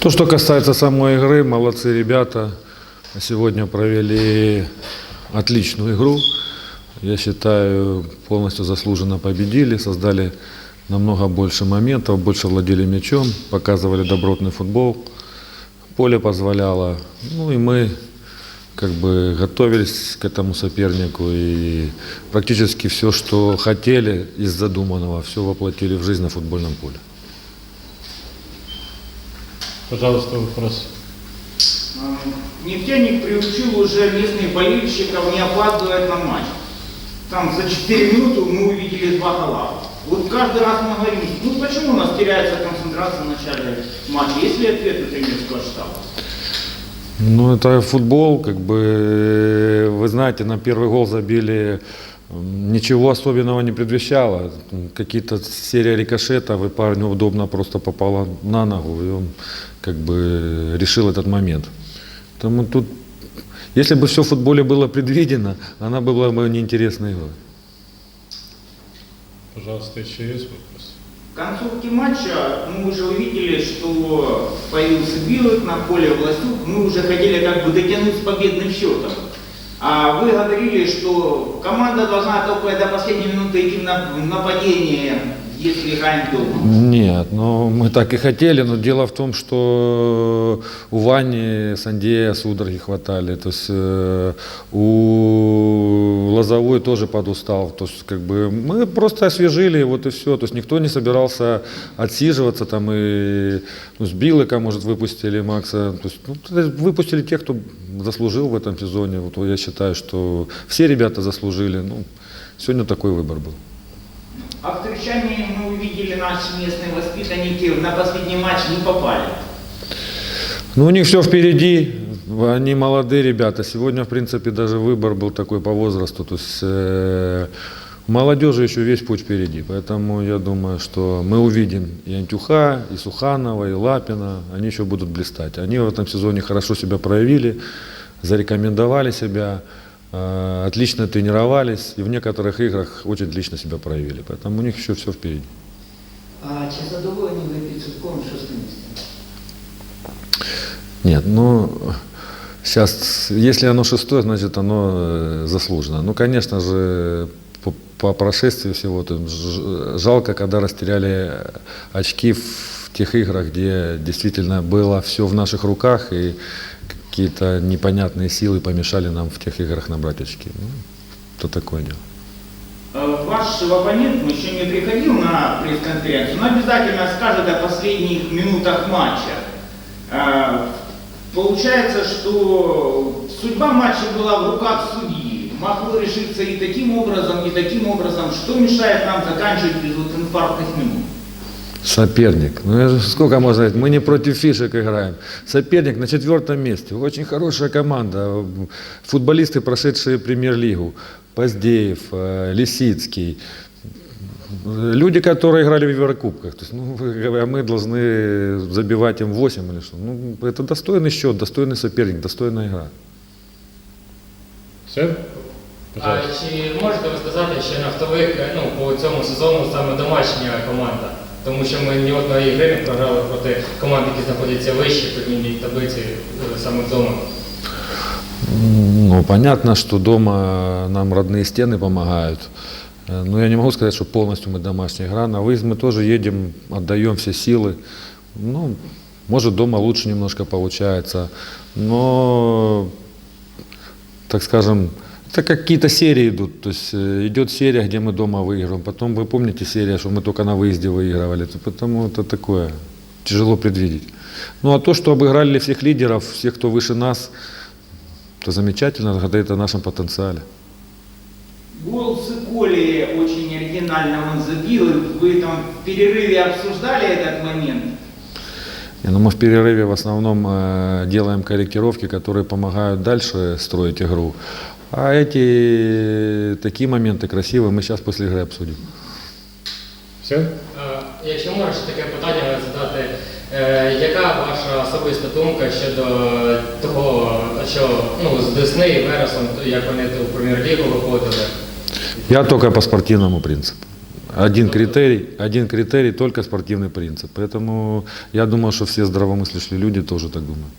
То, что касается самой игры, молодцы ребята. Сегодня провели отличную игру. Я считаю, полностью заслуженно победили, создали намного больше моментов, больше владели мячом, показывали добротный футбол. Поле позволяло. Ну и мы как бы готовились к этому сопернику и практически все, что хотели из задуманного, все воплотили в жизнь на футбольном поле. Пожалуйста, вопрос. Нефтяник приучил уже местных болельщиков не опаздывать на матч. Там за 4 минуты мы увидели два гола. Вот каждый раз мы говорим, ну почему у нас теряется концентрация в начале матча? Есть ли ответ у тренерского штаба? Ну, это футбол, как бы, э, вы знаете, на первый гол забили, ничего особенного не предвещало. Какие-то серия рикошетов, и парню удобно просто попала на ногу, и он как бы решил этот момент. Поэтому тут, если бы все в футболе было предвидено, она была бы неинтересной игрой. Пожалуйста, еще есть вопрос? В концовке матча мы уже увидели, что появился Билык на поле Властюк. Мы уже хотели как бы дотянуть с победным счетом. А вы говорили, что команда должна только до последней минуты идти в нападение, если играем дома. Нет, ну мы так и хотели, но дело в том, что у Вани Сандея судороги хватали, то есть э, у Лозовой тоже подустал, то есть как бы мы просто освежили, вот и все, то есть никто не собирался отсиживаться там и ну, с Билыка, может, выпустили Макса, то есть ну, выпустили тех, кто заслужил в этом сезоне, вот я считаю, что все ребята заслужили, ну сегодня такой выбор был. А в Крещане мы увидели наши местные воспитанники на последний матч не попали. Ну, у них все впереди, они молодые ребята. Сегодня, в принципе, даже выбор был такой по возрасту. То есть э, молодежи еще весь путь впереди. Поэтому я думаю, что мы увидим и Антюха, и Суханова, и Лапина. Они еще будут блистать. Они в этом сезоне хорошо себя проявили, зарекомендовали себя, отлично тренировались и в некоторых играх очень отлично себя проявили. Поэтому у них еще все впереди. А чи задоволені ви підсумковим шостим місцем? Нет, ну, сейчас, если оно шестое, значит оно э, заслужено. Ну, конечно же, по, по прошествии всего, то ж- жалко, когда растеряли очки в тех играх, где действительно было все в наших руках, и какие-то непонятные силы помешали нам в тех играх набрать очки. Ну, то такое дело. Э, Ваш оппонент еще не приходил на пресс-конференцию, но обязательно скажет о последних минутах матча. Э, Получается, что судьба матча была в руках судьи. Могло решиться и таким образом, и таким образом. Что мешает нам заканчивать без вот инфарктных минут? Соперник. Ну, сколько можно сказать? Мы не против фишек играем. Соперник на четвертом месте. Очень хорошая команда. Футболисты, прошедшие премьер-лигу. Поздеев, э, Лисицкий. Люди, которые играли в Еврокубках. То есть, ну, а мы должны забивать им 8 или что. Ну, это достойный счет, достойный соперник, достойная игра. Все? А Пожалуйста. чи можете ви сказати, що нафтовик ну, по цьому сезону саме домашня команда? Тому що ми ні одної гри не програли проти команд, які знаходяться вище по ній таблиці е, саме вдома. Ну, понятно, что дома нам родные стены помогают. Э, Но я не могу сказать, что полностью мы домашняя игра. На выезд мы тоже едем, отдаем все силы. Ну, может, дома лучше немножко получается. Но, так скажем, это какие-то серии идут. То есть э, идет серия, где мы дома выигрываем. Потом вы помните серия, что мы только на выезде выигрывали. То Потому это такое тяжело предвидеть. Ну а то, что обыграли всех лидеров, всех, кто выше нас, то замечательно, говорит о нашем потенциале. Гол Циколи очень оригинально он забил. Вы там в перерыве обсуждали этот момент? Не, ну, мы в перерыве в основном э, делаем корректировки, которые помогают дальше строить игру. А эти такие моменты красивые мы сейчас после игры обсудим. Все? Е, Якщо можеш таке питання задати, е, яка ваша особиста думка щодо того, що ну, з Десни і Вересом, як вони у прем'єр-лігу виходили? Я только по спортивному принципу. Один критерий, один критерий только спортивный принцип. Поэтому я думаю, что все здравомыслящие люди тоже так думают.